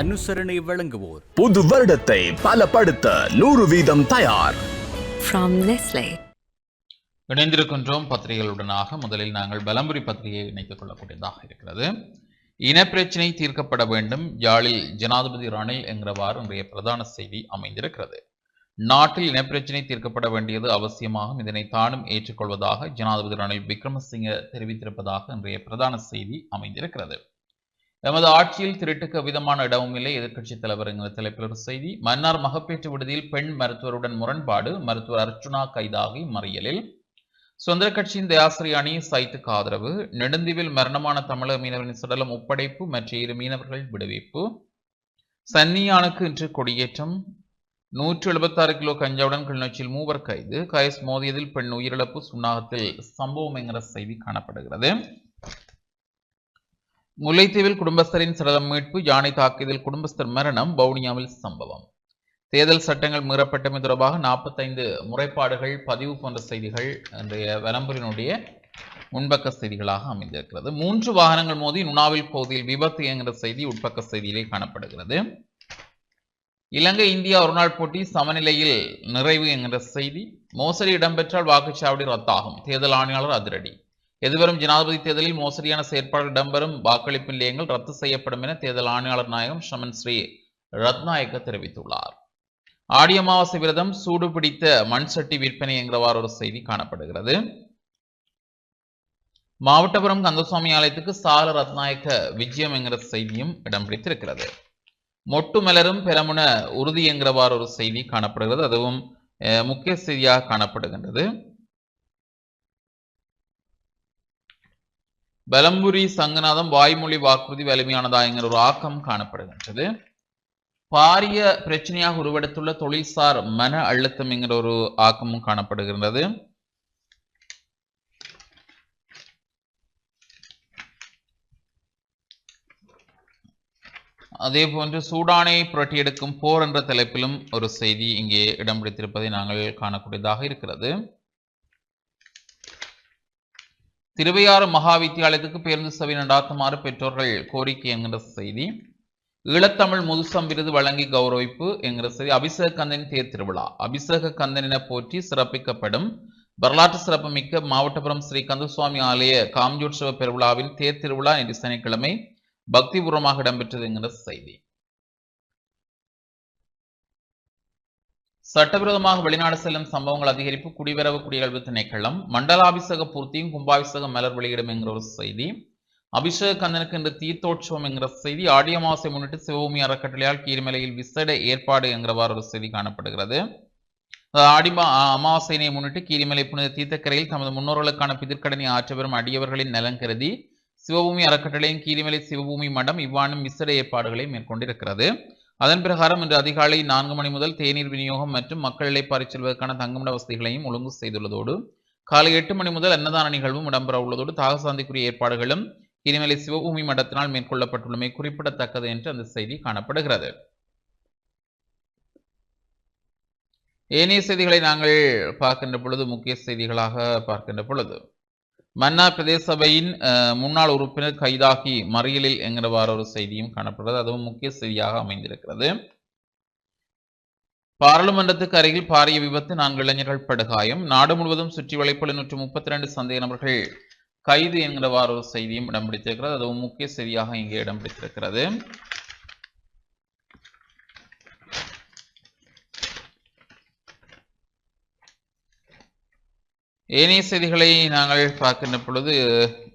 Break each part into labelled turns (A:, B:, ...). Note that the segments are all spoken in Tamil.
A: அனுசரணை வழங்குவோர்.
B: புது வருடத்தை பலப்படுத்த நூறு வீதம் தயார்.
C: இணைந்திருக்கின்றோம் பத்திரிகைகளுடனாக. முதலில் நாங்கள் பலம்புரி பத்திரிகையை இணைத்துக் கொள்ளக்கூடியதாக இருக்கிறது. இனப்பிரச்சினை தீர்க்கப்பட வேண்டும். யாழில் ஜனாதிபதி ரணில் என்கிறவாறு இன்றைய பிரதான செய்தி அமைந்திருக்கிறது. நாட்டில் இனப்பிரச்சினை தீர்க்கப்பட வேண்டியது அவசியமாகும். இதனை தானும் ஏற்றுக்கொள்வதாக ஜனாதிபதி ரணில் விக்ரமசிங்க தெரிவித்திருப்பதாக இன்றைய பிரதான செய்தி அமைந்திருக்கிறது. எமது ஆட்சியில் திருட்டுக்கு விதமான இடமும் இல்லை. எதிர்க்கட்சித் தலைவர் என்கிற தலைப்பில் செய்தி. மன்னார் மகப்பேற்று விடுதியில் பெண் மருத்துவருடன் முரண்பாடு. மருத்துவர் அர்ச்சுனா கைதாகி மறியலில். சுதந்திர கட்சியின் தயாசிரி அணி சைத்துக்கு ஆதரவு. நெடுந்தீவில் மரணமான தமிழக மீனவரின் சடலம் ஒப்படைப்பு மற்ற இரு மீனவர்கள் விடுவிப்பு. சன்னியானுக்கு இன்று கொடியேற்றம். நூற்று எழுபத்தாறு கிலோ கஞ்சாவுடன் கிளிநொச்சியில் மூவர் கைது. கயஸ் மோதியதில் பெண் உயிரிழப்பு சுண்ணாகத்தில் சம்பவம் என்கிற செய்தி காணப்படுகிறது. முல்லைத்தீவில் குடும்பஸ்தரின் சடலம் மீட்பு யானை தாக்கியதில் குடும்பஸ்தர் மரணம் வவுனியாவில் சம்பவம். தேர்தல் சட்டங்கள் மீறப்பட்டமை தொடர்பாக நாற்பத்தைந்து முறைப்பாடுகள் பதிவு போன்ற செய்திகள் இன்றைய வலம்புரினுடைய முன்பக்க செய்திகளாக அமைந்திருக்கிறது. மூன்று வாகனங்கள் மோதி நுணாவில் பகுதியில் விபத்து என்கிற செய்தி உட்பக்க செய்தியிலே காணப்படுகிறது. இலங்கை இந்தியா ஒருநாள் போட்டி சமநிலையில் நிறைவு என்கிற செய்தி. மோசடி இடம்பெற்றால் வாக்குச்சாவடி ரத்தாகும். தேர்தல் ஆணையாளர் அதிரடி. எதிர்வரும் ஜனாதிபதி தேர்தலில் மோசடியான செயற்பாடு இடம்பெறும் வாக்களிப்பு நிலையங்கள் ரத்து செய்யப்படும் என தேர்தல் ஆணையாளர் நாயகம் ஷமன் ஸ்ரீ ரத்நாயக்க தெரிவித்துள்ளார். ஆடி அமாவாசை விரதம் சூடு பிடித்த மண் சட்டி விற்பனை என்கிறவாறு ஒரு செய்தி காணப்படுகிறது. மாவட்டபுரம் கந்தசுவாமி ஆலயத்துக்கு சால ரத்நாயக்க விஜயம் என்கிற செய்தியும் இடம் பிடித்திருக்கிறது. மொட்டு மலரும் பெரமுன உறுதி என்கிறவாறு ஒரு செய்தி காணப்படுகிறது. அதுவும் அஹ், முக்கிய செய்தியாக காணப்படுகின்றது. பலம்புரி சங்கநாதம் வாய்மொழி வாக்குறுதி வலிமையானதா என்கிற ஒரு ஆக்கம் காணப்படுகின்றது. பாரிய பிரச்சனையாக உருவெடுத்துள்ள தொழில்சார் மன அழுத்தம் என்கிற ஒரு ஆக்கமும் காணப்படுகின்றது. அதே போன்று சூடானை புரட்டியெடுக்கும் போர் என்ற தலைப்பிலும் ஒரு செய்தி இங்கே இடம் பிடித்திருப்பதை நாங்கள் காணக்கூடியதாக இருக்கிறது. திருவையாறு மகா வித்தியாலயத்துக்கு பேருந்து சபை நடாத்துமாறு பெற்றோர்கள் கோரிக்கை என்கிற செய்தி ஈழத்தமிழ் முதுசம் விருது வழங்கி கௌரவிப்பு என்கிற செய்தி அபிஷேக கந்தன் தேர் திருவிழா. அபிஷேக கந்தன் என போற்றி சிறப்பிக்கப்படும் வரலாற்று சிறப்புமிக்க மாவட்டபுரம் ஸ்ரீ கந்தசுவாமி ஆலய காம்ஜோட்சவ பெருவிழாவின் தேர் திருவிழா நேற்று சனிக்கிழமை பக்திபூர்வமாக இடம்பெற்றது என்கிற செய்தி. சட்டவிரோதமாக வெளிநாடு செல்லும் சம்பவங்கள் அதிகரிப்பு குடிவரவு குடியகல்வு திணைக்களம் மண்டலாபிஷேக பூர்த்தியும் கும்பாபிஷேக மலர் வெளியிடும் என்கிற ஒரு செய்தி. அபிஷேக கந்தனுக்கு இன்று தீர்த்தோற்சவம் என்கிற செய்தி. ஆடிய மாசை முன்னிட்டு சிவபூமி அறக்கட்டளையால் கீழ்மலையில் விசேட ஏற்பாடு என்கிறவாறு ஒரு செய்தி காணப்படுகிறது. ஆடி அமாவாசையினை முன்னிட்டு கீரிமலை புனித தீர்த்தக்கரையில் தமது முன்னோர்களுக்கான பிதிர்க்கடனை ஆற்றவரும் அடியவர்களின் நலன் கருதி சிவபூமி அறக்கட்டளையின் கீரிமலை சிவபூமி மடம் இவ்வாண்டும் விசேட ஏற்பாடுகளை மேற்கொண்டிருக்கிறது. அதன் பிரகாரம் இன்று அதிகாலை நான்கு மணி முதல் தேநீர் விநியோகம் மற்றும் மக்கள் பறிச்செல்வதற்கான செல்வதற்கான தங்குமிட வசதிகளையும் ஒழுங்கு செய்துள்ளதோடு காலை எட்டு மணி முதல் அன்னதான நிகழ்வும் இடம்பெற உள்ளதோடு தாகசாந்திக்குரிய ஏற்பாடுகளும் இனிமேலை சிவபூமி மடத்தினால் மேற்கொள்ளப்பட்டுள்ளமை குறிப்பிடத்தக்கது என்று அந்த செய்தி காணப்படுகிறது. ஏனைய செய்திகளை நாங்கள் பார்க்கின்ற பொழுது முக்கிய செய்திகளாக பார்க்கின்ற பொழுது மன்னா பிரதேச சபையின் முன்னாள் உறுப்பினர் கைதாகி மறியலில் என்கிறவாறு ஒரு செய்தியும் காணப்படுகிறது. அதுவும் முக்கிய செய்தியாக அமைந்திருக்கிறது. பாராளுமன்றத்துக்கு அருகில் பாரிய விபத்து நான்கு இளைஞர்கள் படுகாயம். நாடு முழுவதும் சுற்றி வளைப்புள்ள நூற்று முப்பத்தி ரெண்டு சந்தேக நபர்கள் கைது என்கிறவாறு ஒரு செய்தியும் இடம் பிடித்திருக்கிறது. அதுவும் முக்கிய செய்தியாக இங்கே இடம் பிடித்திருக்கிறது. ஏனைய செய்திகளை நாங்கள் பார்க்கின்ற பொழுது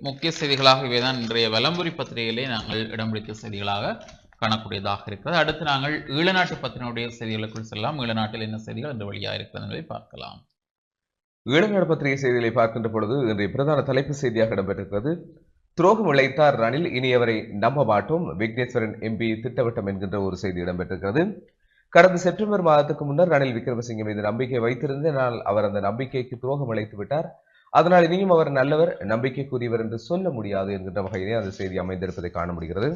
C: முக்கிய செய்திகளாக இவைதான். இன்றைய வலம்புரி பத்திரிகையிலே நாங்கள் இடம் பிடித்த செய்திகளாக காணக்கூடியதாக இருக்கிறது. அடுத்து நாங்கள் ஈழநாட்டு பத்திரிகையுடைய செய்திகளுக்குள் செல்லலாம். ஈழநாட்டில் என்ன செய்திகள் இந்த வழியாக இருக்கிறது என்பதை பார்க்கலாம்.
D: ஈழநாடு பத்திரிகை செய்திகளை பார்க்கின்ற பொழுது இன்றைய பிரதான தலைப்பு செய்தியாக இடம்பெற்றிருக்கிறது. துரோகம் இழைத்தார் ரணில் இனியவரை நம்ப மாட்டோம் விக்னேஸ்வரன் எம்பி திட்டவட்டம் என்கின்ற ஒரு செய்தி இடம்பெற்றிருக்கிறது. கடந்த செப்டம்பர் மாதத்துக்கு முன்னர் ரணில் விக்ரமசிங்க மீது நம்பிக்கை வைத்திருந்தனால் அவர் அந்த நம்பிக்கைக்கு துரோகம் அழைத்து விட்டார். அதனால் இனியும் அவர் நல்லவர் நம்பிக்கைக்குரியவர் என்று சொல்ல முடியாது என்கின்ற வகையிலே அந்த செய்தி அமைந்திருப்பதை காண முடிகிறது.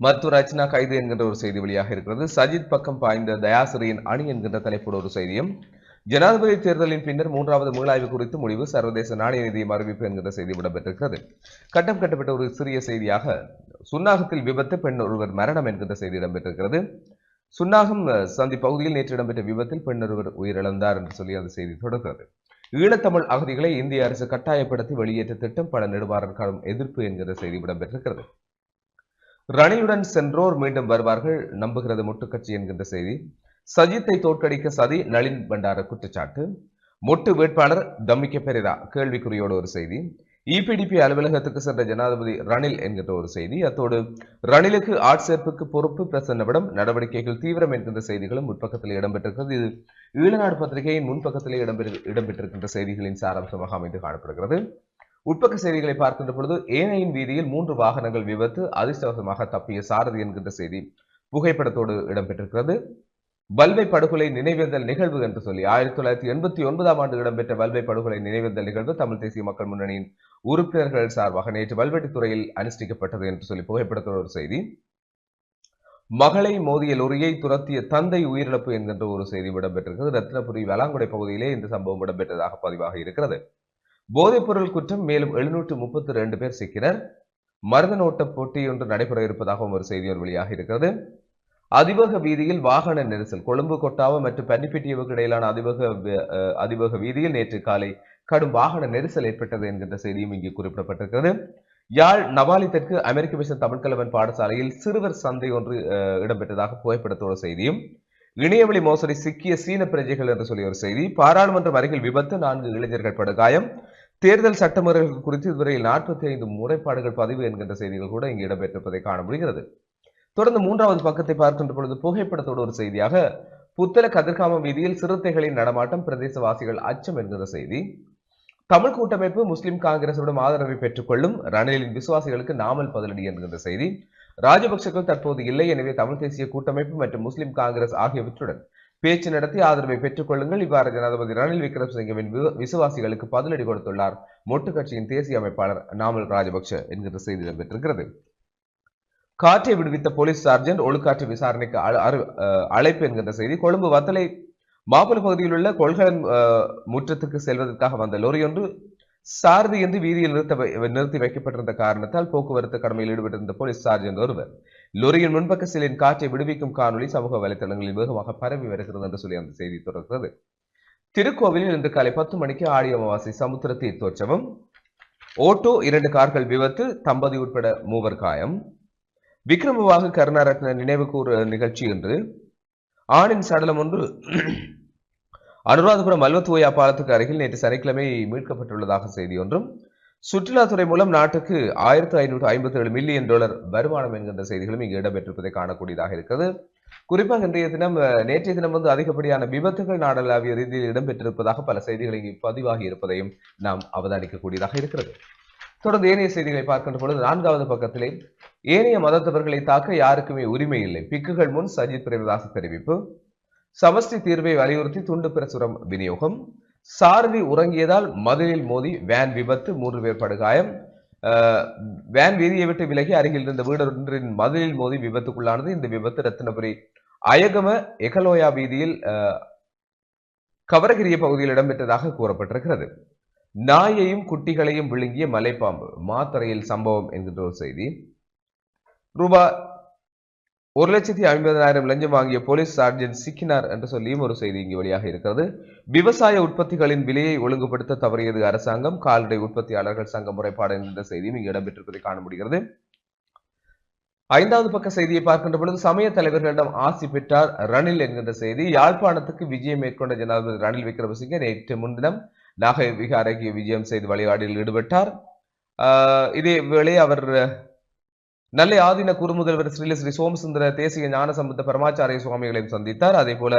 D: மருத்துவர் ரச்சனா கைது என்கின்ற ஒரு செய்தி வெளியாக இருக்கிறது. சஜித் பக்கம் பாய்ந்த தயாசிரியின் அணி என்கின்ற தலைப்போடு ஒரு செய்தியும் ஜனாதிபதி தேர்தலின் பின்னர் மூன்றாவது மீளாய்வு குறித்து முடிவு சர்வதேச நாணய நிதியம் அறிவிப்பு என்கிற செய்தி விடப்பெற்றிருக்கிறது கட்டம் கட்டப்பட்ட ஒரு சிறிய செய்தியாக சுன்னாகத்தில் விபத்து பெண் ஒருவர் மரணம் என்கின்ற செய்தி இடம்பெற்றிருக்கிறது. சுன்னாகம் சந்தி பகுதியில் நேற்று இடம்பெற்ற விபத்தில் பெண் ஒருவர் உயிரிழந்தார் என்று சொல்லி அந்த செய்தி தொடர்கிறது. ஈழத்தமிழ் அகதிகளை இந்திய அரசு கட்டாயப்படுத்தி வெளியேற்ற திட்டம் பல நெடுவாரன் எதிர்ப்பு என்கிற செய்தி இடம்பெற்றிருக்கிறது. ரணியுடன் சென்றோர் மீண்டும் வருவார்கள் நம்புகிறது முட்டுக்கட்சி என்கின்ற செய்தி. சஜித்தை தோற்கடிக்க சதி நளின் பண்டார குற்றச்சாட்டு. மொட்டு வேட்பாளர் தம்மிக்க பெரிதா கேள்விக்குறியோடு ஒரு செய்தி. இபிடிபி அலுவலகத்துக்கு சென்ற ஜனாதிபதி ரணில் என்கின்ற ஒரு செய்தி. அத்தோடு ரணிலுக்கு ஆட்சேர்ப்புக்கு பொறுப்பு பிரசன்னவிடம் நடவடிக்கைகள் தீவிரம் என்கின்ற செய்திகளும் முற்பக்கத்தில் இடம்பெற்றிருக்கிறது. இது ஈழநாடு பத்திரிகையின் முன்பக்கத்திலே இடம்பெற்று இடம்பெற்றிருக்கின்ற செய்திகளின் சாராம்சமாக அமைந்து காணப்படுகிறது. உட்பக்க செய்திகளை பார்க்கின்ற பொழுது ஏனையின் வீதியில் மூன்று வாகனங்கள் விபத்து அதிர்ஷ்டவசமாக தப்பிய சாரதி என்கின்ற செய்தி புகைப்படத்தோடு இடம்பெற்றிருக்கிறது. வல்வை படுகொலை நினைவேந்தல் நிகழ்வு என்று சொல்லி ஆயிரத்தி தொள்ளாயிரத்தி எண்பத்தி ஒன்பதாம் ஆண்டு இடம்பெற்ற வல்வை படுகொலை நினைவேந்தல் நிகழ்வு தமிழ் தேசிய மக்கள் முன்னணியின் உறுப்பினர்கள் சார்பாக நேற்று வல்வெட்டித்துறையில் அனுஷ்டிக்கப்பட்டது என்று சொல்லி புகைப்படத்தோடு ஒரு செய்தி. மகளை மோதிய லொரியை துரத்திய தந்தை உயிரிழப்பு என்கின்ற ஒரு செய்தி இடம்பெற்றிருக்கிறது. ரத்னபுரி வேளாங்குடை பகுதியிலே இந்த சம்பவம் இடம்பெற்றதாக பதிவாக இருக்கிறது. போதைப்பொருள் குற்றம் மேலும் எழுநூற்று முப்பத்தி ரெண்டு பேர் சிக்கினர். மருத நோட்ட போட்டி ஒன்று நடைபெற இருப்பதாகவும் ஒரு செய்தி ஒரு வெளியாக இருக்கிறது. அதிவேக வீதியில் வாகன நெரிசல் கொழும்பு கொட்டாவம் மற்றும் பன்னிப்பிட்டியவுக்கு இடையிலான அதிவேக வி- அதிவேக வீதியில் நேற்று காலை கடும் வாகன நெரிசல் ஏற்பட்டது என்கின்ற செய்தியும் இங்கு குறிப்பிடப்பட்டிருக்கிறது. யாழ் நவாலி தெற்கு அமெரிக்க மிஷன் தமிழ்கலவன் பாடசாலையில் சிறுவர் சந்தை ஒன்று இடம்பெற்றதாக புகைப்படத்தோட செய்தியும் இணையவழி மோசடி சிக்கிய சீன பிரஜைகள் என்று சொல்லி ஒரு செய்தி பாராளுமன்றம் அருகில் விபத்து நான்கு இளைஞர்கள் படுகாயம் தேர்தல் சட்டமுறைகள் குறித்து இதுவரையில் நாற்பத்தி ஐந்து முறைப்பாடுகள் பதிவு என்கின்ற செய்திகள் கூட இங்கு இடம்பெற்றிருப்பதை காண முடிகிறது. தொடர்ந்து மூன்றாவது பக்கத்தை பார்க்கின்ற பொழுது புகைப்படத்தோடு ஒரு செய்தியாக புத்தல கதிர்காமம் வீதியில் சிறுத்தைகளின் நடமாட்டம் பிரதேசவாசிகள் அச்சம் என்கிற செய்தி. தமிழ் கூட்டமைப்பு முஸ்லிம் காங்கிரசுடன் ஆதரவை பெற்றுக்கொள்ளும் ரணிலின் விசுவாசிகளுக்கு நாமல் பதிலடி என்கின்ற செய்தி. ராஜபக்சர்கள் தற்போது இல்லை எனவே தமிழ் தேசிய கூட்டமைப்பு மற்றும் முஸ்லிம் காங்கிரஸ் ஆகியவற்றுடன் பேச்சு நடத்தி ஆதரவை பெற்றுக் கொள்ளுங்கள் இவ்வாறு ஜனாதிபதி ரணில் விக்ரமசிங்கவின் விசுவாசிகளுக்கு பதிலடி கொடுத்துள்ளார். மொட்டு கட்சியின் தேசிய அமைப்பாளர் நாமல் ராஜபக்ஷ என்கிற செய்தி இடம்பெற்றிருக்கிறது. காற்றை விடுவித்த போலீஸ் சார்ஜென்ட் ஒழுக்காற்று விசாரணைக்கு அழ- அழைப்பு என்கின்ற செய்தி கொழும்பு வத்தலை மாப்பிள பகுதியில் உள்ள கொள்கலன் முற்றத்துக்கு செல்வதற்காக வந்த லோரி ஒன்று சாரதி என்று வீதியில் நிறுத்த வை- நிறுத்தி வைக்கப்பட்டிருந்த காரணத்தால் போக்குவரத்து கடமையில் ஈடுபட்டிருந்த போலீஸ் சார்ஜென்ட் ஒருவர் லொரியின் முன்பக்க சிலின் காற்றை விடுவிக்கும் காணொளி சமூக வலைதளங்களில் வேகமாக பரவி வருகிறது என்று சொல்லி அந்த செய்தி தொடர்கிறது. திருக்கோவிலில் இன்று காலை பத்து மணிக்கு ஆடி அமாவாசை சமுத்திர தீர்த்தோற்சவம். ஓட்டோ இரண்டு கார்கள் விபத்து தம்பதி உட்பட மூவர் காயம். விக்ரமவாக கருணாரத்ன நினைவு கூறு நிகழ்ச்சி என்று. ஆணின் சடலம் ஒன்று. அனுராதபுரம் மல்வத்துவையா பாலத்துக்கு அருகில் நேற்று சனிக்கிழமை மீட்கப்பட்டுள்ளதாக செய்தி ஒன்றும். சுற்றுலாத்துறை மூலம் நாட்டுக்கு ஆயிரத்து ஐநூற்று ஐம்பத்தி ஏழு மில்லியன் டாலர் வருமானம் என்கின்ற செய்திகளும் இங்கு இடம்பெற்றிருப்பதை காணக்கூடியதாக இருக்கிறது. குறிப்பாக இன்றைய தினம் நேற்றைய தினம் வந்து அதிகப்படியான விபத்துகள் நாடளாவிய ரீதியில் இடம்பெற்றிருப்பதாக பல செய்திகள் இங்கு பதிவாகி இருப்பதையும் நாம் அவதானிக்கக்கூடியதாக இருக்கிறது. தொடர்ந்து ஏனைய செய்திகளை பார்க்கின்ற பொழுது நான்காவது பக்கத்திலே ஏனைய மதத்தவர்களை தாக்க யாருக்குமே உரிமை இல்லை. பிக்குகள் முன் சஜித் பிரேமதாஸ் தெரிவிப்பு. சமஸ்தி தீர்வை வலியுறுத்தி துண்டு பிரசுரம் விநியோகம். சாரதி உறங்கியதால் மதுரில் மோதி வேன் விபத்து மூன்று பேர் படுகாயம். வேன் வீதியை விட்டு விலகி அருகில் இருந்த வீடொன்றின் மதிலில் மோதி விபத்துக்குள்ளானது. இந்த விபத்து ரத்தினபுரி அயகம எகலோயா வீதியில் கவரகிரிய பகுதியில் இடம்பெற்றதாக கூறப்பட்டிருக்கிறது. நாயையும் குட்டிகளையும் விழுங்கிய மலைப்பாம்பு. மாத்தறையில் சம்பவம் என்கின்ற ஒரு செய்தி. ரூபாய் ஒரு லட்சத்தி ஐம்பதாயிரம் லஞ்சம் வாங்கிய போலீஸ் சார்ஜன் சிக்கினார் என்று சொல்லியும் ஒரு செய்தி இங்கு வெளியாக இருக்கிறது. விவசாய உற்பத்திகளின் விலையை ஒழுங்குபடுத்த தவறியது அரசாங்கம். கால்நடை உற்பத்தியாளர்கள் சங்க முறைப்பாடு என்கின்ற செய்தியும் இங்கு இடம்பெற்றிருப்பதை காண முடிகிறது. ஐந்தாவது பக்க செய்தியை பார்க்கின்ற பொழுது சமய தலைவர்களிடம் ஆசி பெற்றார் ரணில் என்கின்ற செய்தி. யாழ்ப்பாணத்துக்கு விஜயம் மேற்கொண்ட ஜனாதிபதி ரணில் விக்ரமசிங்க நேற்று முன்தினம் நாகை விகாரைக்கு விஜயம் செய்து வழிபாடில் ஈடுபட்டார். இதேவேளை இதே வேளை அவர் நல்ல ஆதீன குறுமுதல்வர் ஸ்ரீல ஸ்ரீ சோமசுந்தர தேசிய ஞான சம்பந்த பரமாச்சாரிய சுவாமிகளையும் சந்தித்தார். அதே போல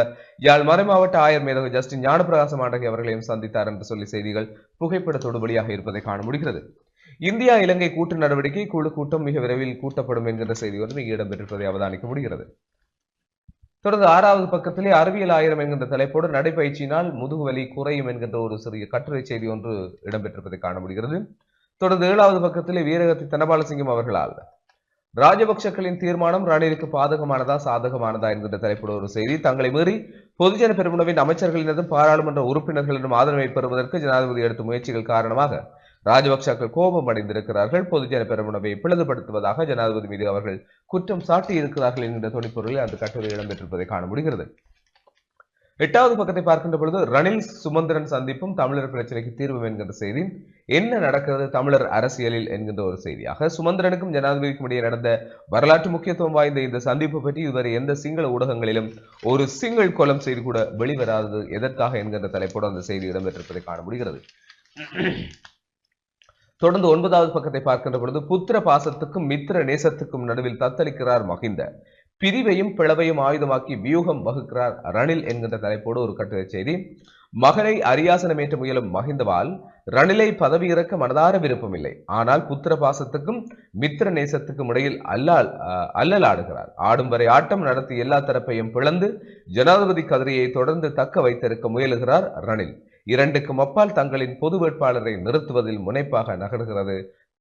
D: யாழ் மறைமாவட்ட ஆயர் மேதகு ஜஸ்டின் ஞானப்பிரகாச மாண்டகி அவர்களையும் சந்தித்தார் என்று சொல்லி செய்திகள் புகைப்படத்தோடு வெளியாக இருப்பதை காண முடிகிறது. இந்தியா இலங்கை கூட்டு நடவடிக்கை குழு கூட்டம் மிக விரைவில் கூட்டப்படும் என்கிற செய்தி ஒன்று இங்கு இடம்பெற்றிருப்பதை அவதானிக்க முடிகிறது. தொடர்ந்து ஆறாவது பக்கத்திலே அறிவியல் ஆயிரம் என்கின்ற தலைப்போடு நடைபயிற்சியினால் முதுகுவலி குறையும் என்கின்ற ஒரு சிறிய கட்டுரை செய்தி ஒன்று இடம்பெற்றிருப்பதை காண முடிகிறது. தொடர்ந்து ஏழாவது பக்கத்திலே வீரகத்தி தனபாலசிங்கம் அவர்களால் ராஜபக்சக்களின் தீர்மானம் ரணிலுக்கு பாதகமானதா சாதகமானதா என்கின்ற தலைப்புடைய ஒரு செய்தி. தங்களை மீறி பொதுஜன பெருமுனவின் அமைச்சர்களினதும் பாராளுமன்ற உறுப்பினர்களிடம் ஆதரவை பெறுவதற்கு ஜனாதிபதி எடுத்த முயற்சிகள் காரணமாக ராஜபக்சாக்கள் கோபம் அடைந்திருக்கிறார்கள் பொதுஜன பெருமுனவை பிளதுபடுத்துவதாக ஜனாதிபதி மீது அவர்கள் குற்றம் சாட்டி இருக்கிறார்கள் என்கின்ற தொழிற்பொருளில் அந்த கட்டுரை இடம்பெற்றிருப்பதை காண முடிகிறது. எட்டாவது பக்கத்தை பார்க்கின்ற பொழுது ரணில் சுமந்திரன் சந்திப்பும் தமிழர் பிரச்சனைக்கு தீர்வு என்கின்ற செய்தி. என்ன நடக்கிறது தமிழர் அரசியலில் என்கின்ற ஒரு செய்தியாக சுமந்திரனுக்கும் ஜனாதிபதிக்கும் இடையே நடந்த வரலாற்று முக்கியத்துவம் வாய்ந்த இந்த சந்திப்பு பற்றி இதுவரை எந்த சிங்கள ஊடகங்களிலும் ஒரு சிங்கிள் கொலம் செய்தி கூட வெளிவராதது எதற்காக என்கின்ற தலைப்போடு அந்த செய்தி இடம்பெற்றிருப்பதை காண முடிகிறது. தொடர்ந்து ஒன்பதாவது பக்கத்தை பார்க்கின்ற பொழுது புத்திர பாசத்துக்கும் மித்திர நேசத்துக்கும் நடுவில் தத்தளிக்கிறார் மகிந்த. பிரிவையும் பிளவையும் ஆயுதமாக்கி வியூகம் வகுக்கிறார் ரணில் என்கின்ற தலைப்போடு ஒரு கட்டுரை செய்தி. மகனை அரியாசனமேற்ற முயலும் மகிந்தவால் ரணிலை பதவி இறக்க மனதார விருப்பமில்லை. ஆனால் புத்திர பாசத்துக்கும் மித்திர நேசத்துக்கும் இடையில் அல்லால் அல்லல் ஆடுகிறார் ஆடும் வரை ஆட்டம் நடத்தி எல்லா தரப்பையும் பிளந்து ஜனாதிபதி கதிரியை தொடர்ந்து தக்க வைத்திருக்க முயலுகிறார் ரணில். இரண்டுக்கும் அப்பால் தங்களின் பொது வேட்பாளரை நிறுத்துவதில் முனைப்பாக நகர்கிறது.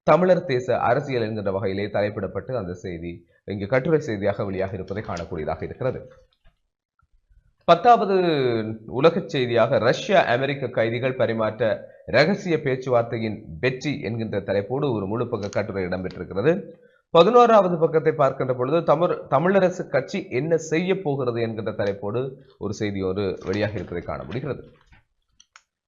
D: தமிழர் தேச அரசியல் என்கின்ற வகையிலே தலைப்பிடப்பட்டு அந்த செய்தி இங்கு கட்டுரை செய்தியாக வெளியாக இருப்பதை காணக்கூடியதாக இருக்கிறது. பத்தாவது உலக செய்தியாக ரஷ்யா அமெரிக்க கைதிகள் பரிமாற்ற ரகசிய பேச்சுவார்த்தையின் வெற்றி என்கின்ற தலைப்போடு ஒரு முழு பக்க கட்டுரை இடம்பெற்றிருக்கிறது. பதினோராவது பக்கத்தை பார்க்கின்ற பொழுது தமிழ் தமிழரசு கட்சி என்ன செய்ய போகிறது என்கின்ற தலைப்போடு ஒரு செய்தி ஒரு வெளியாக இருப்பதை காண முடிகிறது.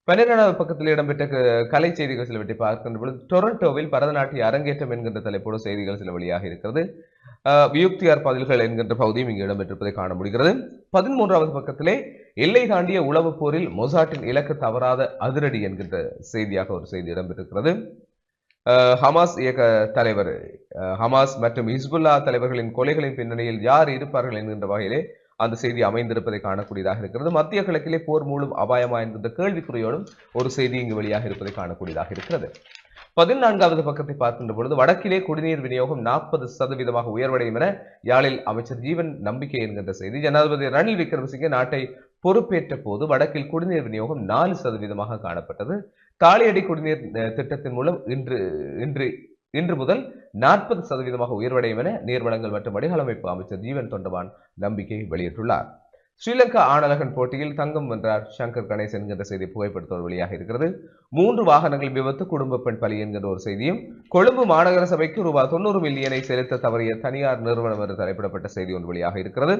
D: பன்னிரெண்டாவது பக்கத்தில் இடம்பெற்ற கலை செய்திகள் சிலவற்றை பார்க்கின்ற பொழுது டொரண்டோவில் பரதநாட்டிய அரங்கேற்றம் என்கின்ற தலைப்போடு செய்திகள் சில வழியாக இருக்கிறது. வியுக்தியார் பதில்கள் என்கின்ற பகுதியும் இங்கு இடம்பெற்றிருப்பதை காண முடிகிறது. பதிமூன்றாவது பக்கத்திலே எல்லை தாண்டிய உளவுப் போரில் மொசாட்டின் இலக்கு தவறாத அதிரடி என்கின்ற செய்தியாக ஒரு செய்தி இடம்பெற்றிருக்கிறது. ஹமாஸ் இயக்க தலைவர் ஹமாஸ் மற்றும் ஹிஸ்புல்லா தலைவர்களின் கொலைகளின் பின்னணியில் யார் இருப்பார்கள் என்கின்ற வகையிலே அந்த செய்தி அமைந்திருப்பதை காணக்கூடியதாக இருக்கிறது. மத்திய கிழக்கிலே போர் மூலம் அபாயமா என்கின்ற கேள்விக்குறியோடும் ஒரு செய்தி இங்கு வெளியாக இருப்பதை காணக்கூடியதாக இருக்கிறது. பதினான்காவது பக்கத்தை பார்க்கின்ற பொழுது வடக்கிலே குடிநீர் விநியோகம் நாற்பது சதவீதமாக உயர்வடையும் என யாழில் அமைச்சர் ஜீவன் நம்பிக்கை என்கின்ற செய்தி. ஜனாதிபதி ரணில் விக்ரமசிங்கே நாட்டை பொறுப்பேற்ற போது வடக்கில் குடிநீர் விநியோகம் நாலு சதவீதமாக காணப்பட்டது. தாலியடி குடிநீர் திட்டத்தின் மூலம் இன்று இன்று இன்று முதல் நாற்பது சதவீதமாக உயர்வடையும் என நீர்வளங்கள் மற்றும் வடிகாலமைப்பு அமைச்சர் ஜீவன் தொண்டமான் நம்பிக்கை வெளியிட்டுள்ளார். ஸ்ரீலங்கா ஆணழகன் போட்டியில் தங்கம் வென்றார் சங்கர் கணேசன் என்கின்ற செய்தி புகைப்படத்தோடு வெளியாக இருக்கிறது. மூன்று வாகனங்கள் விபத்து குடும்ப பெண் பலி என்கிற ஒரு செய்தியும் கொழும்பு மாநகர சபைக்கு ரூபாய் தொண்ணூறு மில்லியனை செலுத்த தவறிய தனியார் நிறுவனம் என்று தலைப்பிடப்பட்ட செய்தி ஒன்று வெளியாக இருக்கிறது.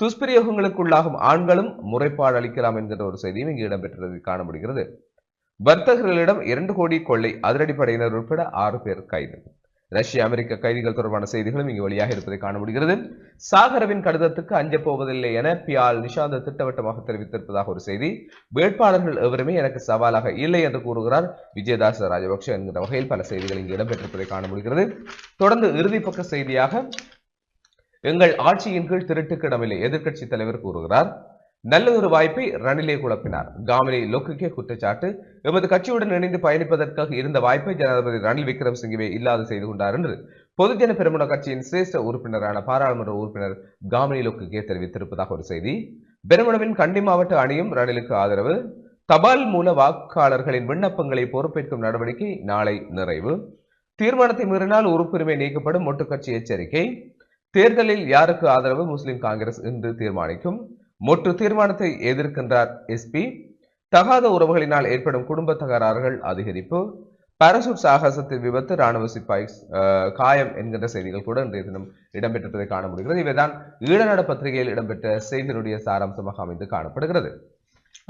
D: துஷ்பிரயோகங்களுக்குள்ளாகும் ஆண்களும் முறைப்பாடு அளிக்கலாம் என்கிற ஒரு செய்தியும் இங்கு இடம்பெற்றது காண முடிகிறது. வர்த்தகர்களிடம் இரண்டு கோடி கொள்ளை அதிரடிப்படையினர் உட்பட ஆறு பேர் கைது. ரஷ்ய அமெரிக்க கைதிகள் தொடர்பான செய்திகளும் இங்கு வெளியாக இருப்பதை காண முடிகிறது. சாகரவின் கடிதத்துக்கு அஞ்சப் போவதில்லை என பியால் நிஷாந்த திட்டவட்டமாக தெரிவித்திருப்பதாக ஒரு செய்தி. வேட்பாளர்கள் எவருமே எனக்கு சவாலாக இல்லை என்று கூறுகிறார் விஜயதாச ராஜபக்ஷ என்கிற வகையில் பல செய்திகள் இங்கு இடம்பெற்றிருப்பதை காண முடிகிறது. தொடர்ந்து இறுதிப்பக்க செய்தியாக எங்கள் ஆட்சியின் கீழ் திருட்டுக்கு இடமில்லை எதிர்க்கட்சி தலைவர் கூறுகிறார். நல்ல ஒரு வாய்ப்பை ரணிலே குழப்பினார். காமினி லொக்குக்கே குற்றச்சாட்டு. எமது கட்சியுடன் இணைந்து பயணிப்பதற்காக இருந்த வாய்ப்பை ஜனாதிபதி ரணில் விக்ரமசிங்கவே இல்லாது செய்து கொண்டார் என்று பொதுஜன பெருமுன கட்சியின் சிரேஷ்ட உறுப்பினரான பாராளுமன்ற உறுப்பினர் காமினி லொக்குக்கே தெரிவித்திருப்பதாக ஒரு செய்தி. பெருமுனவின் கண்டி மாவட்ட அணியும் ரணிலுக்கு ஆதரவு. தபால் மூல வாக்காளர்களின் விண்ணப்பங்களை பொறுப்பேற்கும் நடவடிக்கை நாளை நிறைவு. தீர்மானத்தை மீறினால் உறுப்புரிமை நீக்கப்படும் ஒட்டுக்கட்சி எச்சரிக்கை. தேர்தலில் யாருக்கு ஆதரவு? முஸ்லிம் காங்கிரஸ் இன்று தீர்மானிக்கும். மொற்று தீர்மானத்தை எதிர்க்கின்றார் எஸ்பி தகாத உறவுகளினால் ஏற்படும் குடும்ப தகராறுகள் அதிகரிப்பு பாராசூட் சாகசத்தில் விபத்து ராணுவ சிப்பாய் காயம் என்கின்ற செய்திகள் கூட இன்றைய தினம் இடம்பெற்றிருப்பதை காண முடிகிறது. இவைதான் ஈழநாடு பத்திரிகையில் இடம்பெற்ற செய்தியினுடைய சாராம்சமாக அமைந்து காணப்படுகிறது.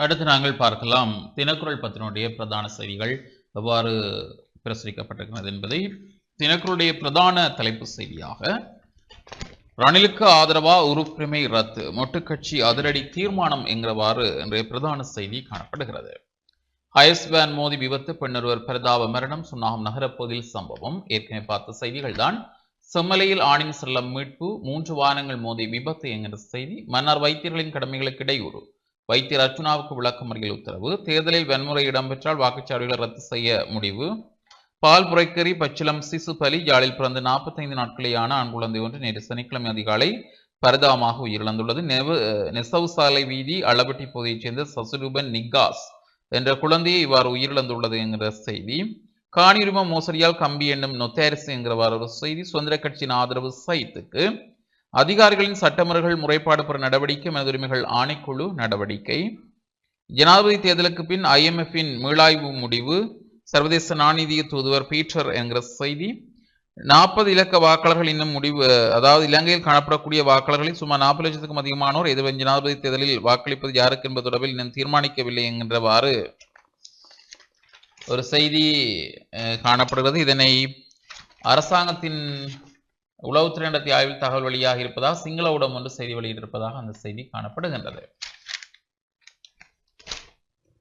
C: அடுத்து நாங்கள் பார்க்கலாம் தினக்குரல் பத்தினுடைய பிரதான செய்திகள். எவ்வாறு பிரசுரிக்கப்பட்டிருக்கிறது என்பதை. தினக்குரலுடைய பிரதான தலைப்பு செய்தியாக ரணிலுக்கு ஆதரவா உறுப்புரிமை ரத்து. மொட்டுக்கட்சி அதிரடி தீர்மானம் என்கிறவாறு இன்றைய பிரதான செய்தி காணப்படுகிறது. ஹயஸ் வேன் மோதி விபத்து பெண்ணொருவர் பிரதாப மரணம் சுன்னாகம் நகரப்பகுதியில் சம்பவம். ஏற்கனவே பார்த்த செய்திகள் தான் செம்மலையில் ஆணின் செல்லம் மீட்பு மூன்று வாகனங்கள் மோதி விபத்து என்கிற செய்தி மன்னர் வைத்தியர்களின் கடமைகளுக்கு இடையூறு. வைத்தியர் அர்ச்சுனாவுக்கு விளக்கமறியல் உத்தரவு தேர்தலில் வன்முறை இடம்பெற்றால் வாக்குச்சாவடிகளை ரத்து செய்ய முடிவு. பால் புரைக்கறி பச்சிலம் சிசு பலி யாழில் பிறந்த நாற்பத்தைந்து நாட்களேயான ஆண் குழந்தை ஒன்று நேற்று சனிக்கிழமை அதிகாலை பரிதாபமாக உயிரிழந்துள்ளது. நெவு நெசவு சாலை வீதி அளவட்டி பகுதியைச் சேர்ந்த சசுரூபன் நிகாஸ் என்ற குழந்தையை இவ்வாறு உயிரிழந்துள்ளது என்கிற செய்தி. காணியுரிம மோசடியால் கம்பி என்னும் நொத்தேரிசு என்கிறவாறு ஒரு செய்தி. சுதந்திர கட்சியின் ஆதரவு சைத்துக்கு. அதிகாரிகளின் சட்டமுறைகள் முறைப்பாடு பெற நடவடிக்கை மனிதுரிமைகள் ஆணைக்குழு நடவடிக்கை. ஜனாதிபதி தேர்தலுக்கு பின் ஐஎம்எஃப்பின் மீளாய்வு முடிவு. சர்வதேச நாணீதிய தூதுவர் பீட்டர் என்கிற செய்தி நாற்பது இலக்க வாக்காளர்கள் இன்னும் முடிவு அதாவது இலங்கையில் காணப்படக்கூடிய வாக்காளர்களில் சுமார் நாற்பது லட்சத்துக்கும் அதிகமானோர் எதிர்வரும் ஜனாதிபதி தேர்தலில் வாக்களிப்பது யாருக்கு என்பது தொடர்பில் இன்னும் தீர்மானிக்கவில்லை என்கின்றவாறு ஒரு செய்தி அஹ், காணப்படுகிறது. இதனை அரசாங்கத்தின் உளவுத்துறை நடத்திய ஆய்வில் தகவல் வெளியாக இருப்பதாக சிங்கள ஊடகம் ஒன்று செய்தி வெளியிட்டிருப்பதாக அந்த செய்தி காணப்படுகின்றது.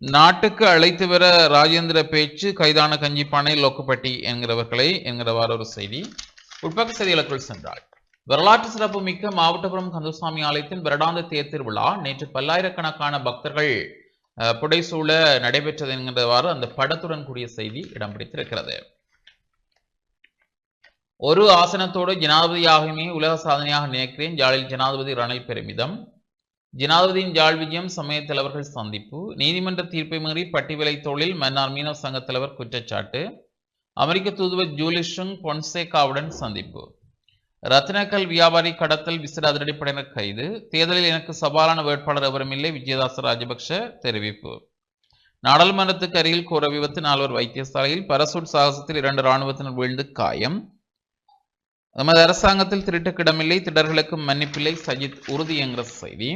C: நாட்டுக்கு அழைத்து வர ராஜேந்திர பேச்சு கைதான கஞ்சிப்பானை லோக்கப்பட்டி என்கிறவர்களை என்கிறவாறு ஒரு செய்தி. உட்பக்க செய்திகளுக்குள் சென்றாள் வரலாற்று சிறப்பு மிக்க மாவட்டபுரம் கந்தசுவாமி ஆலயத்தின் வருடாந்த தேர் திருவிழா நேற்று பல்லாயிரக்கணக்கான பக்தர்கள் அஹ், புடைசூழ நடைபெற்றது என்கிறவாறு அந்த படத்துடன் கூடிய செய்தி இடம் பிடித்திருக்கிறது. ஒரு ஆசனத்தோடு ஜனாதிபதியாகவே உலக சாதனையாக நினைக்கிறேன். ஜாலில் ஜனாதிபதி ரணில் பெருமிதம். ஜனாதிபதியின் ஜாழ் விஜயம் சமய தலைவர்கள் சந்திப்பு நீதிமன்ற தீர்ப்பை மீறி பட்டிவலை தொழில் மன்னார் மீனவ சங்க தலைவர் குற்றச்சாட்டு அமெரிக்க தூதுவர் ஜூலிஷுங் பொன்சேகாவுடன் சந்திப்பு. ரத்தினக்கல் வியாபாரி கடத்தல் விசிற அதிரடிப்படையினர் கைது. தேர்தலில் எனக்கு சவாலான வேட்பாளர் எவரும் இல்லை விஜயதாச ராஜபக்ஷ தெரிவிப்பு. நாடாளுமன்றத்துக்கு அருகில் கூற விபத்து நால்வர் வைத்தியசாலையில் பரசூட் சாகசத்தில் இரண்டு இராணுவத்தினர் வீழ்ந்து காயம். நமது அரசாங்கத்தில் திருட்டுக்கிடமில்லை திடர்களுக்கு மன்னிப்பில்லை சஜித் உறுதி என்கிற செய்தி.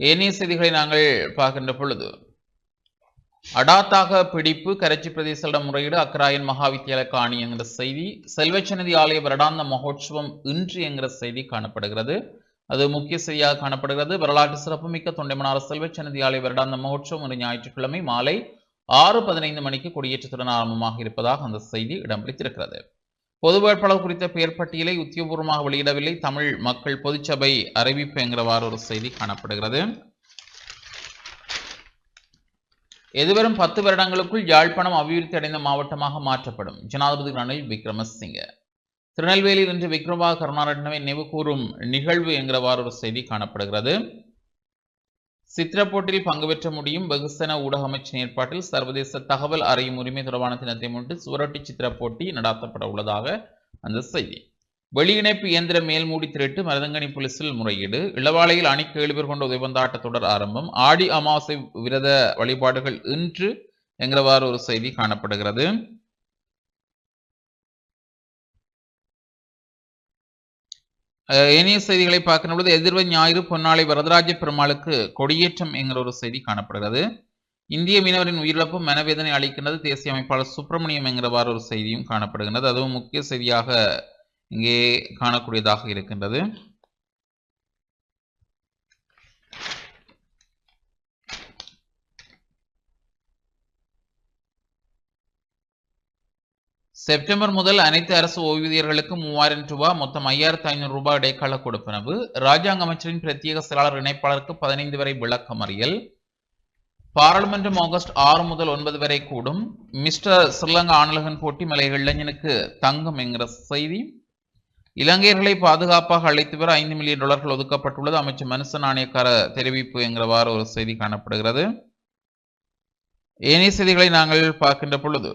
C: ஏனைய செய்திகளை நாங்கள் பார்க்கின்ற பொழுது அடாத்தாக பிடிப்பு கரைச்சி பிரதேச முறையீடு அக்கராயன் மகாவித்தியாலய காணி என்கிற செய்தி செல்வச்சநிதி ஆலய வருடாந்த மகோற்சவம் இன்று என்கிற செய்தி காணப்படுகிறது. அது முக்கிய செய்தியாக காணப்படுகிறது. வரலாற்று சிறப்புமிக்க தொண்டைமனார் செல்வச்சநதி ஆலய வருடாந்த மகோற்சவம் இன்று ஞாயிற்றுக்கிழமை மாலை ஆறு பதினைந்து மணிக்கு கொடியேற்றத்துடன் ஆரம்பமாக இருப்பதாக அந்த செய்தி இடம்பிடித்திருக்கிறது பொது வேட்பாளர் குறித்த பெயர் பட்டியலை உத்தியோகபூர்வமாக வெளியிடவில்லை. தமிழ் மக்கள் பொதுச்சபை அறிவிப்பு என்கிறவாறு ஒரு செய்தி காணப்படுகிறது. எதிர்வரும் பத்து வருடங்களுக்குள் யாழ்ப்பாணம் அபிவிருத்தி அடைந்த மாவட்டமாக மாற்றப்படும். ஜனாதிபதி ரணில் விக்ரமசிங்க. திருநெல்வேலியில் இன்று விக்ரமா கருணாரட்னவை நினைவு கூறும் நிகழ்வு என்கிறவாறு ஒரு செய்தி காணப்படுகிறது. சித்திரப்போட்டியில் பங்கு பெற்ற முடியும் வெகுசன ஊடக அமைச்சின் ஏற்பாட்டில் சர்வதேச தகவல் அறியும் உரிமை தொடர்பான தினத்தை முன்னிட்டு சுவரொட்டி சித்திர போட்டி நடாத்தப்பட உள்ளதாக அந்த செய்தி. வெளியிணைப்பு இயந்திர மேல்மூடி திருட்டு மருதங்கனி போலீசில் முறையீடு. இளவாலையில் அணிக்கு ஏழு கொண்ட உதயபந்தாட்ட தொடர் ஆரம்பம். ஆடி அமாவாசை விரத வழிபாடுகள் இன்று என்கிறவாறு ஒரு செய்தி காணப்படுகிறது. அஹ் இனிய செய்திகளை பார்க்கும் பொழுது எதிர்வ ஞாயிறு பொன்னாளை வரதராஜ பெருமாளுக்கு கொடியேற்றம் என்கிற ஒரு செய்தி காணப்படுகிறது. இந்திய மீனவரின் உயிரிழப்பு மனவேதனை அளிக்கின்றது தேசிய அமைப்பாளர் சுப்பிரமணியம் என்கிறவாறு ஒரு செய்தியும் காணப்படுகின்றது. அதுவும் முக்கிய செய்தியாக இங்கே காணக்கூடியதாக இருக்கின்றது. செப்டம்பர் முதல் அனைத்து அரசு ஓய்வூதியர்களுக்கும் மூவாயிரம் ரூபாய் மொத்தம் ஐயாயிரத்து ஐநூறு ரூபாய் இடைக்கால கொடுப்பனவு. ராஜாங்க அமைச்சரின் பிரத்யேக செயலாளர் இணைப்பாளருக்கு பதினைந்து வரை விளக்கமறியல் பாராளுமன்றம் ஆகஸ்ட் ஆறு முதல் ஒன்பது வரை கூடும். மிஸ்டர் ஸ்ரீலங்கா ஆணலகன் போட்டி மலைய இளைஞனுக்கு தங்கம் என்கிற செய்தி. இலங்கையர்களை பாதுகாப்பாக அழைத்து வர ஐந்து மில்லியன் டாலர்கள் ஒதுக்கப்பட்டுள்ளது. அமைச்சர் மனுச நாணயக்கார தெரிவிப்பு என்கிறவாறு ஒரு செய்தி காணப்படுகிறது. ஏனைய செய்திகளை நாங்கள் பார்க்கின்ற பொழுது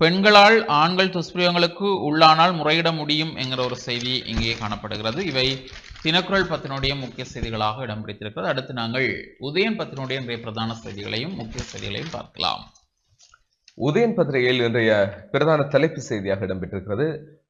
C: பெண்களால் ஆண்கள் துஷ்பிரயோகங்களுக்கு உள்ளானால் முறையிட முடியும் என்கிற ஒரு செய்தி இங்கே காணப்படுகிறது. இவை தினக்குரல் பத்தினுடைய முக்கிய செய்திகளாக இடம் பிடித்திருக்கிறது. அடுத்து நாங்கள் உதயன் பத்தினுடைய இன்றைய பிரதான செய்திகளையும் முக்கிய செய்திகளையும் பார்க்கலாம்.
D: உதயன் பத்திரிகையில் இன்றைய பிரதான தலைப்பு செய்தியாக இடம்பெற்றிருக்கிறது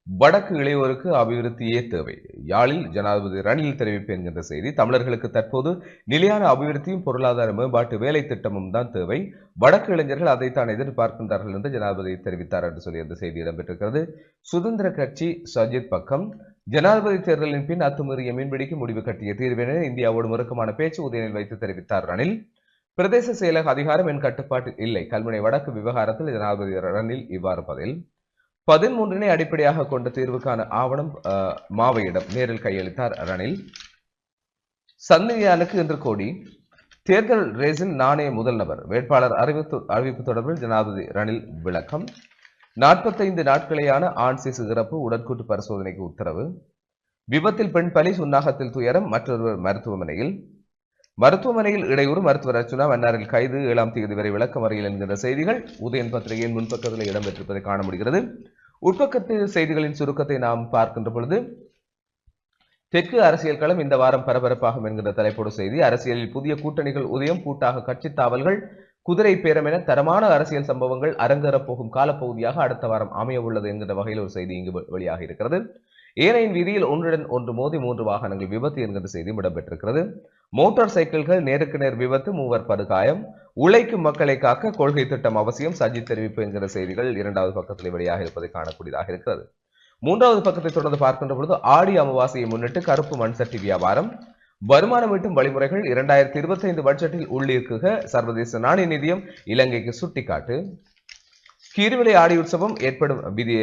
D: வடக்கு இளையோருக்கு அபிவிருத்தியே தேவை. யாழில் ஜனாதிபதி ரணில் தெரிவிப்பு என்கின்ற செய்தி தமிழர்களுக்கு தற்போது நிலையான அபிவிருத்தியும் பொருளாதார மேம்பாட்டு வேலை திட்டமும் தான் தேவை. வடக்கு இளைஞர்கள் அதைத்தான் எதிர்பார்க்கின்றார்கள் என்று ஜனாதிபதி தெரிவித்தார் என்று சொல்லி அந்த செய்தி இடம்பெற்றிருக்கிறது. சுதந்திர கட்சி சஜித் பக்கம். ஜனாதிபதி தேர்தலின் பின் அத்துமீறிய மீன்பிடிக்கு முடிவு கட்டிய தீர்வினை இந்தியாவோடு முறுக்கமான பேச்சு உதயனில் வைத்து தெரிவித்தார் ரணில். பிரதேச செயலக அதிகாரம் என் கட்டுப்பாட்டில் இல்லை. கல்முனை வடக்கு விவகாரத்தில் ஜனாதிபதி ரணில் இவ்வாறு பதில். பதிமூன்றினை அடிப்படையாக கொண்ட தீர்வுக்கான ஆவணம் மாவையிடம் நேரில் கையளித்தார் ரணில். சந்தினியானுக்கு இன்று கோடி. தேர்தல் ரேஸில் நானே முதல் நபர் வேட்பாளர் அறிவிப்பு அறிவிப்பு தொடர்பில் ஜனாதிபதி ரணில் விளக்கம். நாற்பத்தைந்து நாட்களேயான ஆண் சிசு இறப்பு உடற்கூட்டு பரிசோதனைக்கு உத்தரவு. விபத்தில் பெண் பலி சுன்னாகத்தில் துயரம் மற்றொருவர் மருத்துவமனையில். மருத்துவமனையில் இடையூறு மருத்துவர் அர்ச்சுனா மன்னாரில் கைது ஏழாம் தேதி வரை விளக்கமறியல் என்கின்ற செய்திகள் உதயன் பத்திரிகையின் முன்பக்கத்தில் இடம்பெற்றிருப்பதை காண முடிகிறது. உட்பக்கத்து செய்திகளின் சுருக்கத்தை நாம் பார்க்கின்ற பொழுது தெற்கு அரசியல் களம் இந்த வாரம் பரபரப்பாகும் என்கின்ற தலைப்போடு செய்தி அரசியலில் புதிய கூட்டணிகள் உதயம் கூட்டாக கட்சி தாவல்கள் குதிரை பேரம் என தரமான அரசியல் சம்பவங்கள் அரங்கேறப் போகும் காலப்பகுதியாக அடுத்த வாரம் அமைய உள்ளது என்கிற வகையில் ஒரு செய்தி இங்கு வெளியாக இருக்கிறது. ஏனையின் வீதியில் ஒன்றுடன் ஒன்று மோதி மூன்று வாகனங்கள் விபத்து என்கிற செய்தியும் இடம்பெற்றிருக்கிறது. மோட்டார் சைக்கிள்கள் நேருக்கு நேர் விபத்து மூவர் படுகாயம் உழைக்கும் மக்களை காக்க கொள்கை திட்டம் அவசியம் சஜித் தெரிவிப்பு என்கிற செய்திகள் இரண்டாவது பக்கத்தில் வெளியாக இருப்பதை காணக்கூடியதாக இருக்கிறது. மூன்றாவது பக்கத்தை தொடர்ந்து பார்க்கின்ற பொழுது ஆடி அமாவாசையை முன்னிட்டு கருப்பு மண் சட்டி வியாபாரம் வருமானம் ஈட்டும் வழிமுறைகள் இரண்டாயிரத்தி இருபத்தி ஐந்து பட்ஜெட்டில் உள்ளிருக்குக. சர்வதேச நாணய நிதியம் இலங்கைக்கு சுட்டிக்காட்டு. கீர்விலை ஆடி உற்சவம் ஏற்படும் விதி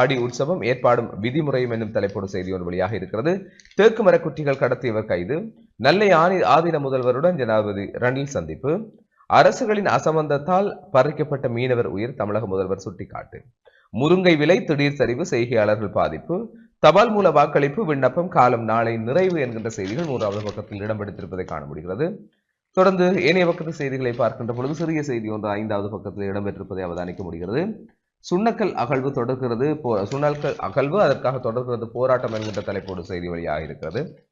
D: ஆடி உற்சவம் ஏற்பாடும் விதிமுறையும் என்னும் தலைப்போடு செய்தி ஒன்று வெளியாக இருக்கிறது. தேக்கு மரக்குட்டிகள் கடத்தியவர் கைது. நெல்லை ஆணி ஆதீன முதல்வருடன் ஜனாதிபதி ரணில் சந்திப்பு. அரசுகளின் அசம்பந்தத்தால் பறிக்கப்பட்ட மீனவர் உயிர் தமிழக முதல்வர் சுட்டிக்காட்டு. முருங்கை விலை திடீர் சரிவு செய்கையாளர்கள் பாதிப்பு. தபால் மூல வாக்களிப்பு விண்ணப்பம் காலம் நாளை நிறைவு என்கின்ற செய்திகள் மூன்றாவது பக்கத்தில் இடம்பெடுத்திருப்பதை காண முடிகிறது. தொடர்ந்து ஏனைய பக்கத்து செய்திகளை பார்க்கின்ற பொழுது சிறிய செய்தி ஒன்று ஐந்தாவது பக்கத்தில் இடம்பெற்றிருப்பதை அவதானிக்க முடிகிறது. சுண்ணக்கல் அகழ்வு தொடர்கிறது. போ- சுண்ணக்கல் அகழ்வு அதற்காக தொடர்கிறது போராட்டம் என்கின்ற தலைப்போடு செய்தி வழியாக இருக்கிறது.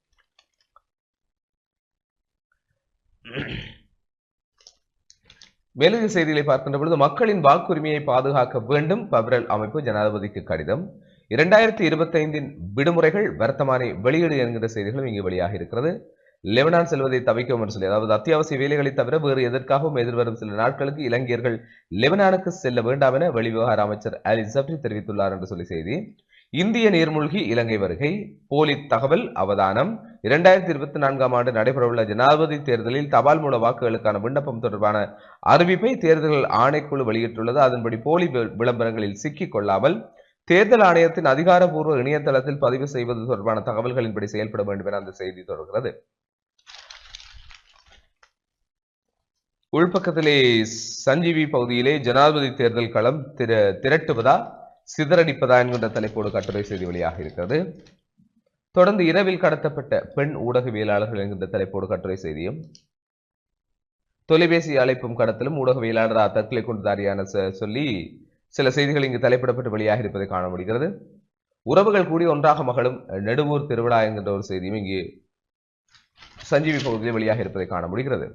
D: மேலதிக செய்திகளை பார்க்கின்ற பொழுது மக்களின் வாக்குரிமையை பாதுகாக்க வேண்டும். பவரல் அமைப்பு ஜனாதிபதிக்கு கடிதம். இரண்டாயிரத்தி இருபத்தைந்தின் விடுமுறைகள் வர்த்தமானி வெளியீடு என்கிற செய்திகளும் இங்கு வெளியாக இருக்கிறது. லெபனான் செல்வதை தவிக்கவும் என்று சொல்லி அதாவது அத்தியாவசிய வேலைகளை தவிர வேறு எதற்காகவும் எதிர்வரும் சில நாட்களுக்கு இலங்கையர்கள் லெபனானுக்கு செல்ல வேண்டாம் என வெளிவிவகார அமைச்சர் அலி ஜப்ரி தெரிவித்துள்ளார் என்று சொல்லி செய்தி. இந்திய நீர்மூழ்கி இலங்கை வருகை போலி தகவல் அவதானம். இரண்டாயிரத்தி இருபத்தி நான்காம் ஆண்டு நடைபெறவுள்ள ஜனாதிபதி தேர்தலில் தபால் மூல வாக்குகளுக்கான விண்ணப்பம் தொடர்பான அறிவிப்பை தேர்தல் ஆணைக்குழு வெளியிட்டுள்ளது. அதன்படி போலி விளம்பரங்களில் சிக்கிக் கொள்ளாமல் தேர்தல் ஆணையத்தின் அதிகாரப்பூர்வ இணையதளத்தில் பதிவு செய்வது தொடர்பான தகவல்களின்படி செயல்பட வேண்டும் என அந்த செய்தி தொடர்கிறது. உள்பக்கத்திலே சஞ்சீவி பகுதியிலே ஜனாதிபதி தேர்தல் களம் திர திரட்டுவதா? சிதறடிப்பதா என்கின்ற தலைப்போடு கட்டுரை செய்தி வெளியாக இருக்கிறது. தொடர்ந்து இரவில் கடத்தப்பட்ட பெண் ஊடகவியலாளர்கள் என்கின்ற தலைப்போடு கட்டுரை செய்தியும் தொலைபேசி அழைப்பும் கடத்தலும் ஊடகவியலாளரா தற்கொலை கொண்டுதாரியான சொல்லி சில செய்திகள் இங்கு தலைப்பிடப்பட்டு வெளியாக இருப்பதை காண முடிகிறது. உறவுகள் கூடி ஒன்றாக மகளும் நெடுவூர் திருவிழா என்கின்ற ஒரு செய்தியும் இங்கு சஞ்சீவி பகுதியில் வெளியாக இருப்பதை காண முடிகிறது.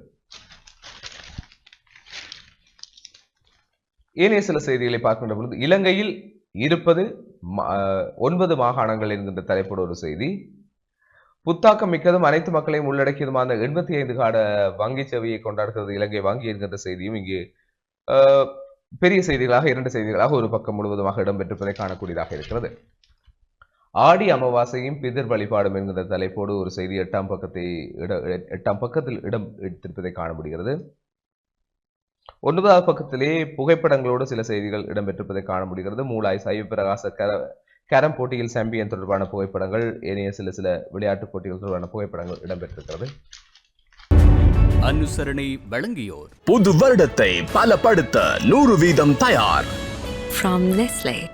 D: ஏனைய சில செய்திகளை பார்க்கின்ற பொழுது இலங்கையில் இருப்பது ம- ஒன்பது மாகாணங்கள் என்கின்ற தலைப்போடு ஒரு செய்தி. புத்தாக்கம் மிக்கதும் அனைத்து மக்களையும் உள்ளடக்கியதுமான எண்பத்தி ஐந்து கால வங்கி சேவையை கொண்டாடுகிறது இலங்கை வங்கி என்கின்ற செய்தியும் இங்கு பெரிய செய்திகளாக இரண்டு செய்திகளாக ஒரு பக்கம் முழுவதுமாக இடம்பெற்றிருப்பதை காணக்கூடியதாக இருக்கிறது. ஆடி அமாவாசையும் பிதிர் வழிபாடும் என்கிற தலைப்போடு ஒரு செய்தி எட்டாம் பக்கத்தை இட எட்டாம் பக்கத்தில் இடம் எடுத்திருப்பதை காண முடிகிறது. ஒன்பதாவது பக்கத்திலே புகைப்படங்களோடு சில செய்திகள் இடம்பெற்றிருப்பதை காண முடிகிறது. மூலாய் சைவ பிரகாச கர கேரம் போட்டியில் சாம்பியன் தொடர்பான புகைப்படங்கள் ஏனைய சில சில விளையாட்டுப் போட்டிகள் தொடர்பான புகைப்படங்கள் இடம்பெற்றிருக்கிறது.
A: அனுசரணை வழங்கியோர்.
B: புது வருடத்தை பலப்படுத்த நூறு வீதம் தயார்.
E: From Nestle.